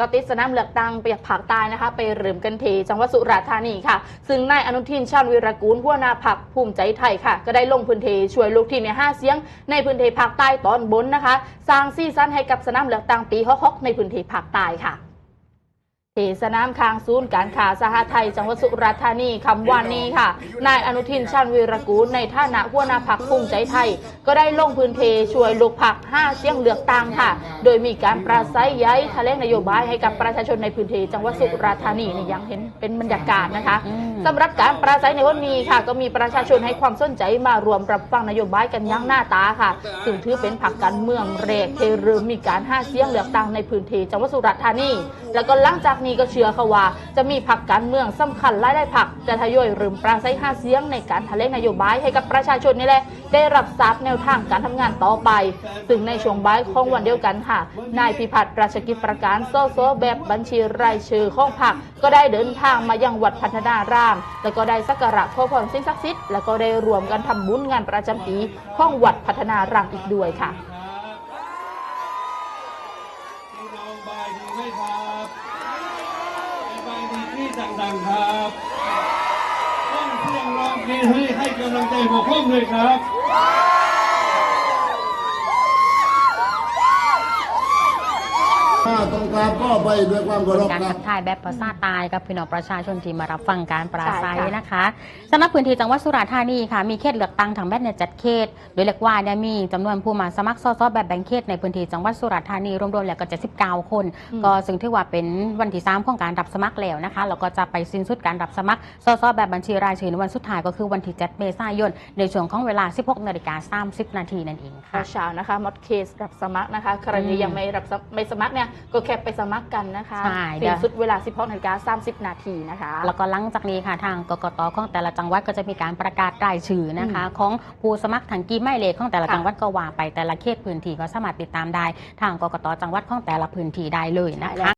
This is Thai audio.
ก็ติดสนามเลือกตั้งไปผักตายนะคะ ไปเริ่มกันทีจังหวัดสุราษฎร์ธานีค่ะ ซึ่งนายอนุทินชาญวิรกูลหัวหน้าพักภูมิใจไทยค่ะ ก็ได้ลงพื้นที่ช่วยลูกทีมในห้าเสียง ในพื้นที่ภาคใต้ตอนบนนะคะ สร้างซีซั่นให้กับสนามเลือกตั้งปีฮอกในพื้นที่ภาคใต้ค่ะ ที่สนามคางศูนย์การค้าสหไทยจังหวัดสุราษฎร์ธานีคำวันนี้ค่ะ นายอนุทินชาญวีรกูลในฐานะหัวหน้าพักภูมิใจไทย ก็ได้ลงพื้นที่ช่วยลูกพัก5เสียงเลือกตั้งค่ะ โดยมีการปราศัยย้ายแถลงนโยบายให้กับประชาชนในพื้นที่จังหวัดสุราษฎร์ธานีนี่ยังเห็นเป็นบรรยากาศนะคะอืมสำหรับการปราศัยในวันนี้ค่ะ ก็มีประชาชนให้ความสนใจมารวมรับฟังนโยบายกันยังหน้าตาค่ะซึ่งถือเป็นผักการเมืองเรกเทเริ่มมีการห้าเสียงเลือกตั้งในพื้นที่จังหวัดสุราษฎร์ธานีแล้วก็หลังจากนี้ก็เชื่อค่ะว่า จะมีผักการเมืองสำคัญหลายได้ผักจะทยอยริ่มปราศัยห้าเสียงในการแถลงนโยบายให้กับประชาชนนี่แหละได้รับทราบแนวทางการทำงานต่อไป ซึ่งในช่วงบ่ายของวันเดียวกันค่ะนายพิพัฒน์ราชกิจประการโซโซแบบบัญชีรายชื่อของผักก็ได้เดินทางมายังวัดพัฒนาราม แล้วก็ได้สักการะขอพรสิ่งศักดิ์สิทธิ์แล้วก็ได้รวมกันทำบุญงานประจำปีของวัดพัฒนารามอีกด้วยค่ะ พี่น้องบายดีไหมครับบาย ดังๆครับต้องเสียงร้องเพลงให้ให้กำลังใจพวกผมเลยครับ ถ้าต้องการก็ไปด้วยความเคารพการนะทักทายแบบภาษาใตายกับพี่น้องประชาชนที่มารับฟังการปราศัยใช่ค่ะ นะคะสำหรับพื้นที่จังหวัดสุราษฎร์ธานีค่ะมีเขตเลือกตั้งทางแบทเนี่ยจัดเขต โดยเรียกว่าเนี่ยมีจำนวนผู้มาสมัครสสแบบแบ่งเขตในพื้นที่จังหวัดสุราษฎร์ธานีรวมๆแล้วก็79คน ก็ซึ่งถือว่าเป็นวันที่ 3 ของการรับสมัครแล้วนะคะแล้วก็จะไปสิ้นสุดการรับสมัครสสแบบบัญชีรายชื่อในวันสุดท้ายก็คือวันที่7เมษายนในช่วงของเวลา 16นาฬิกา30นาทีนั่นเองค่ะ เช้าๆนะคะมดเคสรับสมัครนะคะ ใครที่อืมยังไม่รับสมไม่สมัครเนี่ยก็แค่ไปสมัครกันนะคะใช่เดี๋ถึยวงสุดเวลา 16นาฬิกา30 นาทีนะคะ แล้วก็หลังจากนี้ค่ะทางกกตของแต่ละจังหวัดก็จะมีการประกาศรายชื่อนะคะ ของผู้สมัครทางกีไม่เลขของแต่ละค่ะ จังหวัดก็ว่าไปแต่ละเขตพื้นที่ก็สามารถติดตามได้ ทางกกตจังหวัดของแต่ละพื้นที่ได้เลยนะคะ